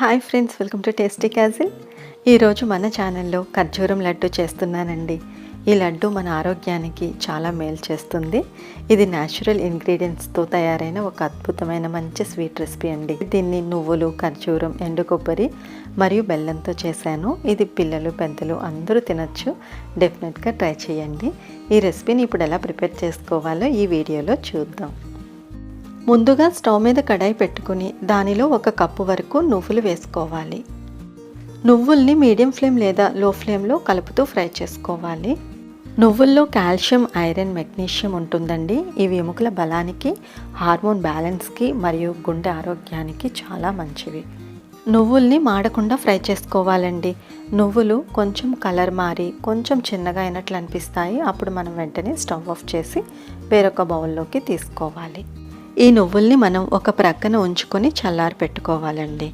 Hi friends welcome to tasty castle. ఈరోజు మన ఛానల్లో ఖర్జూరం లడ్డు చేస్తున్నానండి. ఈ లడ్డు మన ఆరోగ్యానికి చాలా మేలు చేస్తుంది. ఇది న్యాచురల్ ఇంగ్రీడియంట్స్తో తయారైన ఒక అద్భుతమైన మంచి స్వీట్ రెసిపీ అండి. దీన్ని నువ్వులు ఖర్జూరం ఎండు కొబ్బరి మరియు బెల్లంతో చేశాను. ఇది పిల్లలు పెద్దలు అందరూ తినచ్చు. డెఫినెట్గా ట్రై చేయండి. ఈ రెసిపీని ఇప్పుడు ఎలా ప్రిపేర్ చేసుకోవాలో ఈ వీడియోలో చూద్దాం. ముందుగా స్టవ్ మీద కడాయి పెట్టుకుని దానిలో ఒక కప్పు వరకు నువ్వులు వేసుకోవాలి. నువ్వుల్ని మీడియం ఫ్లేమ్ లేదా లో ఫ్లేమ్లో కలుపుతూ ఫ్రై చేసుకోవాలి. నువ్వుల్లో కాల్షియం ఐరన్ మెగ్నీషియం ఉంటుందండి. ఇవి ఎముకల బలానికి హార్మోన్ బ్యాలెన్స్కి మరియు గుండె ఆరోగ్యానికి చాలా మంచివి. నువ్వుల్ని మాడకుండా ఫ్రై చేసుకోవాలండి. నువ్వులు కొంచెం కలర్ మారి కొంచెం చిన్నగా అయినట్లు అనిపిస్తాయి. అప్పుడు మనం వెంటనే స్టవ్ ఆఫ్ చేసి వేరొక బౌల్లోకి తీసుకోవాలి. ఈ నువ్వుల్ని మనం ఒక ప్రక్కన ఉంచుకొని చల్లారి పెట్టుకోవాలండి.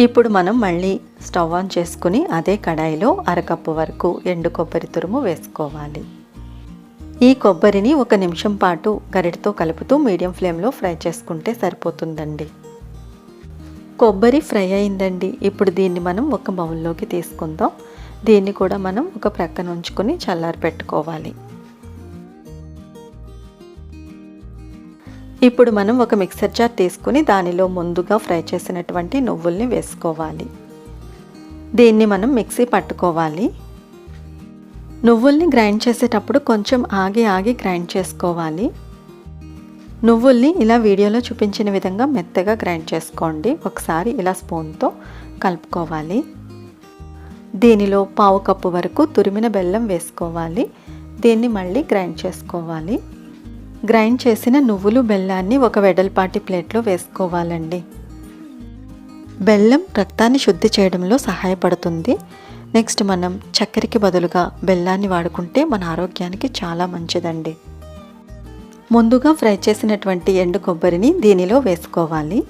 ఇప్పుడు మనం మళ్ళీ స్టవ్ ఆన్ చేసుకుని అదే కడాయిలో అరకప్పు వరకు ఎండు కొబ్బరి తురుము వేసుకోవాలి. ఈ కొబ్బరిని ఒక నిమిషం పాటు గరిటతో కలుపుతూ మీడియం ఫ్లేమ్లో ఫ్రై చేసుకుంటే సరిపోతుందండి. కొబ్బరి ఫ్రై అయిందండి. ఇప్పుడు దీన్ని మనం ఒక బౌల్లోకి తీసుకుందాం. దీన్ని కూడా మనం ఒక ప్రక్కన ఉంచుకొని చల్లారి పెట్టుకోవాలి. ఇప్పుడు మనం ఒక మిక్సర్ జార్ తీసుకుని దానిలో ముందుగా ఫ్రై చేసినటువంటి నువ్వుల్ని వేసుకోవాలి. దీన్ని మనం మిక్సీ పట్టుకోవాలి. నువ్వుల్ని గ్రైండ్ చేసేటప్పుడు కొంచెం ఆగి ఆగి గ్రైండ్ చేసుకోవాలి. నువ్వుల్ని ఇలా వీడియోలో చూపించిన విధంగా మెత్తగా గ్రైండ్ చేసుకోండి. ఒకసారి ఇలా స్పూన్తో కలుపుకోవాలి. దీనిలో పావు కప్పు వరకు తురిమిన బెల్లం వేసుకోవాలి. దీన్ని మళ్ళీ గ్రైండ్ చేసుకోవాలి. గ్రైండ్ చేసిన నువ్వులు బెల్లాన్ని ఒక వెడల్పాటి ప్లేట్లో వేసుకోవాలండి. బెల్లం రక్తాన్ని శుద్ధి చేయడంలో సహాయపడుతుంది. నెక్స్ట్ మనం చక్కెరకి బదులుగా బెల్లాన్ని వాడుకుంటే మన ఆరోగ్యానికి చాలా మంచిదండి. ముందుగా ఫ్రై చేసినటువంటి ఎండు కొబ్బరిని దీనిలో వేసుకోవాలి.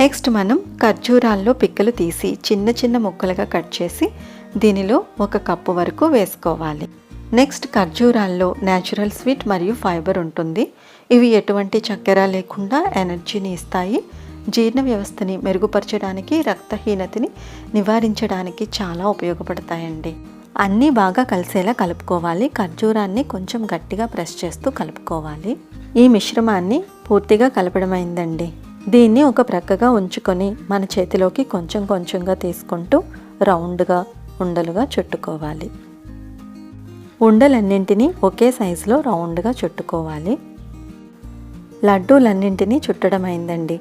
నెక్స్ట్ మనం ఖర్జూరాల్లో పిక్కలు తీసి చిన్న చిన్న ముక్కలుగా కట్ చేసి దీనిలో ఒక కప్పు వరకు వేసుకోవాలి. నెక్స్ట్ ఖర్జూరాల్లో న్యాచురల్ స్వీట్ మరియు ఫైబర్ ఉంటుంది. ఇవి ఎటువంటి చక్కెర లేకుండా ఎనర్జీని ఇస్తాయి. జీర్ణ వ్యవస్థని మెరుగుపరచడానికి రక్తహీనతని నివారించడానికి చాలా ఉపయోగపడతాయండి. అన్నీ బాగా కలిసేలా కలుపుకోవాలి. ఖర్జూరాన్ని కొంచెం గట్టిగా ప్రెస్ చేస్తూ కలుపుకోవాలి. ఈ మిశ్రమాన్ని పూర్తిగా కలపడమైందండి దీన్ని ఒక ప్రక్కగా ఉంచుకొని మన చేతిలోకి కొంచెం కొంచెంగా తీసుకుంటూ రౌండ్గా ఉండలుగా చుట్టుకోవాలి. ఉండలన్నింటినీ ఒకే సైజులో రౌండ్గా చుట్టుకోవాలి. లడ్డూలన్నింటినీ చుట్టడం అయిందండి.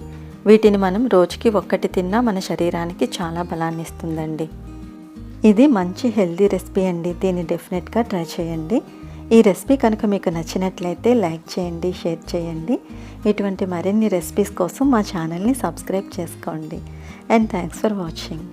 వీటిని మనం రోజుకి ఒక్కటి తిన్నా మన శరీరానికి చాలా బలాన్ని ఇస్తుందండి ఇది మంచి హెల్దీ రెసిపీ అండి. దీన్ని డెఫినెట్గా ట్రై చేయండి. ఈ రెసిపీ కనుక మీకు నచ్చినట్లయితే లైక్ చేయండి షేర్ చేయండి. ఇటువంటి మరిన్ని రెసిపీస్ కోసం మా ఛానల్ని సబ్స్క్రైబ్ చేసుకోండి. And thanks for watching.